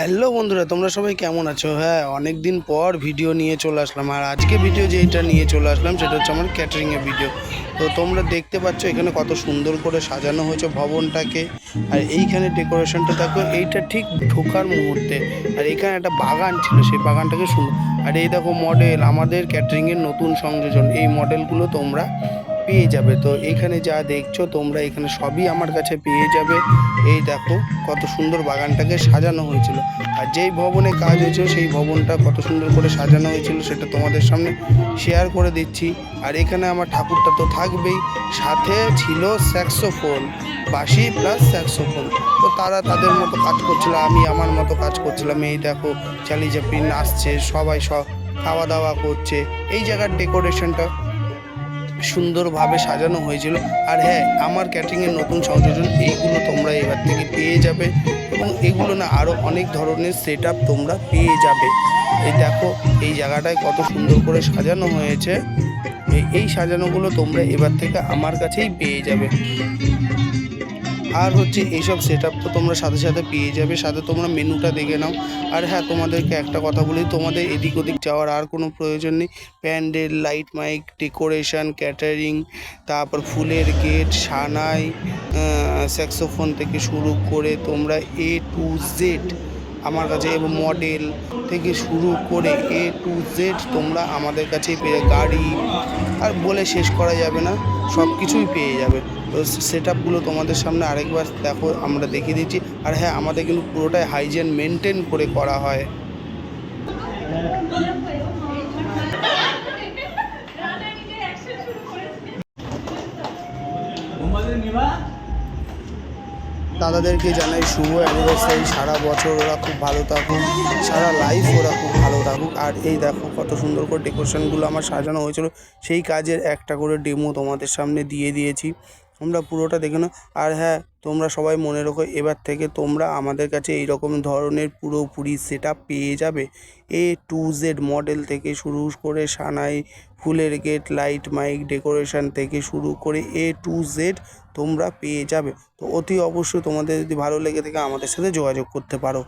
Hello বন্ধুরা, তোমরা সবাই কেমন আছো? হ্যাঁ অনেক দিন পর ভিডিও নিয়ে চলে আসলাম। আর আজকে ভিডিও যেটা নিয়ে চলে আসলাম, সেটা হচ্ছে আমার ক্যাটারিংয়ের ভিডিও তো তোমরা দেখতে পাচ্ছ এখানে কত সুন্দর করে সাজানো হয়েছে ভবনটাকে। আর এইখানে ডেকোরেশনটা দেখো, এইটা ঠিক ঢোকার মুহূর্তে। আর এখানে একটা বাগান ছিল, সেই বাগানটাকে সুন্দর আর এই দেখো মডেল আমাদের ক্যাটারিংয়ের নতুন সংযোজন। এই মডেলগুলো তোমরা পেয়ে যাবে। তো এখানে যা দেখছ তোমরা এখানে সবই আমার কাছে পেয়ে যাবে। এই দেখো কত সুন্দর বাগানটাকে সাজানো হয়েছিল। আর যেই ভবনে কাজ হয়েছিল সেই ভবনটা কত সুন্দর করে সাজানো হয়েছিল সেটা তোমাদের সামনে শেয়ার করে দিচ্ছি। আর এখানে আমার ঠাকুরটা তো থাকবেই। সাথে ছিল স্যাক্সোফোন বাঁশি প্লাস স্যাক্সোফোন তো তারা তাদের মতো কাজ করছিল, আমি আমার মতো কাজ করছিলাম। এই দেখো চালি চাপি নাচছে, সবাই সব খাওয়া দাওয়া করছে। এই জায়গার ডেকোরেশনটা সুন্দরভাবে সাজানো হয়েছিল। আর হ্যাঁ আমার ক্যাটারিংয়ের নতুন সংযোজন এইগুলো তোমরা এবার থেকে পেয়ে যাবে এবং এগুলো না আরও অনেক ধরনের সেট তোমরা পেয়ে যাবে। এই দেখো, এই জায়গাটায় কত সুন্দর করে সাজানো হয়েছে। এই- সাজানোগুলো তোমরা এবার থেকে আমার কাছেই পেয়ে যাবে। আর হচ্ছে এইসব সেট তো তোমরা সাথে সাথে পেয়ে যাবে, সাথে তোমরা মেনুটা দেখে নাও। আর হ্যাঁ তোমাদেরকে একটা কথা বলি, তোমাদের এদিক ওদিক যাওয়ার আর কোনো প্রয়োজন নেই। Pandal light mike decoration catering তারপর ফুলের গেট সানাই স্যাক্সোফোন থেকে শুরু করে তোমরা এ টু জেড আমার কাছে এবং মডেল থেকে শুরু করে এ টু জেড তোমরা আমাদের কাছে পেয়ে গাড়ি আর বলে শেষ করা যাবে না সব কিছুই পেয়ে যাবে। তো সেট আপগুলো তোমাদের সামনে আরেকবার দেখো আমরা দেখিয়ে দিচ্ছি। আর হ্যাঁ আমাদের কিন্তু পুরোটাই হাইজেন মেনটেন করে করা হয়। দাদাদেরকে জানাই, শুভ অ্যানিভার্সারি সারা বছর ওরা খুব ভালো থাকুক, সারা লাইফ ওরা খুব ভালো থাকুক। আর এই দেখো কত সুন্দর করে ডেকোরেশনগুলো আমার সাজানো হয়েছিল, সেই কাজের একটা করে ডেমো তোমাদের সামনে দিয়ে দিয়েছি। তোমরা পুরোটা দেখে নাও। আর হ্যাঁ তোমরা সবাই মনে রেখো, এবার থেকে তোমরা আমাদের কাছে এই রকম ধরনের পুরোপুরি সেট পেয়ে যাবে। এ টু জেড মডেল থেকে শুরু করে সানাই, ফুলের গেট লাইট মাইক ডেকোরেশন থেকে শুরু করে এ টু জেড তোমরা পেয়ে যাবে। তো অতি অবশ্যই তোমাদের যদি ভালো লেগে থাকে আমাদের সাথে যোগাযোগ করতে পারো।